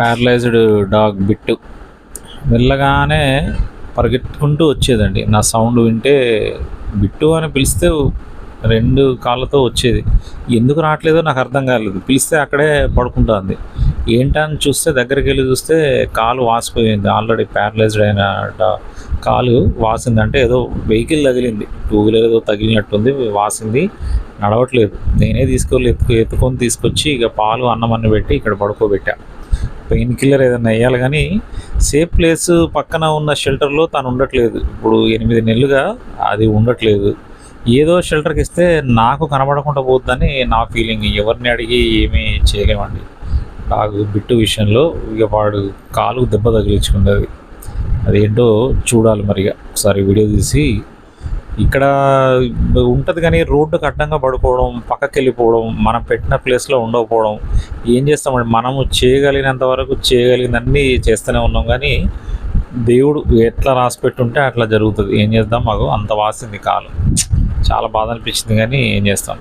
Paralysed dog bit. మెల్లగానే పరిగెత్తుకుంటూ వచ్చేదండి. నా sound వింటే బిట్టు అని పిలిస్తే రెండు కాళ్ళతో వచ్చేది. ఎందుకు రావట్లేదో నాకు అర్థం కాలేదు. పిలిస్తే అక్కడే పడుకుంటుంది. ఏంటని చూస్తే దగ్గరికి వెళ్ళి చూస్తే కాలు వాసిపోయింది. ఆల్రెడీ ప్యారలైజ్డ్ అయిన కాలు వాసిందంటే ఏదో వెహికల్ తగిలింది. టూ వీలర్ ఏదో తగిలినట్టుంది. వాసింది. నడవట్లేదు. నేనే తీసుకెళ్ళి ఎత్తుకు ఎత్తుకొని తీసుకొచ్చి ఇక పాలు అన్నం అన్ని పెట్టి ఇక్కడ పడుకోబెట్టా. పెయిన్ కిల్లర్ ఏదైనా వేయాలి కానీ సేఫ్ ప్లేస్ పక్కన ఉన్న షెల్టర్లో తను ఉండట్లేదు. ఇప్పుడు ఎనిమిది నెలలుగా అది ఉండట్లేదు. ఏదో షెల్టర్కి ఇస్తే నాకు కనబడకుండా పోద్దని నా ఫీలింగ్ ఎవరిని అడిగి ఏమీ చేయలేమండి. నాకు బిట్టు విషయంలో ఇక వాడు కాలు దెబ్బ తగిలించుకున్నది. అదేంటో చూడాలి మరిగా. ఒకసారి వీడియో తీసి ఇక్కడ ఉంటుంది కానీ రోడ్డుకి అడ్డంగా పడుకోవడం పక్కకి వెళ్ళిపోవడం మనం పెట్టిన ప్లేస్లో ఉండకపోవడం ఏం చేస్తామండి? మనము చేయగలిగినంత వరకు చేయగలిగినన్ని చేస్తూనే ఉన్నాం కానీ దేవుడు ఎట్లా రాసి పెట్టుంటే అట్లా జరుగుతుంది. ఏం చేద్దాం మాకు అంత వాసింది కాలు. చాలా బాధ అనిపించింది కానీ ఏం చేస్తాం?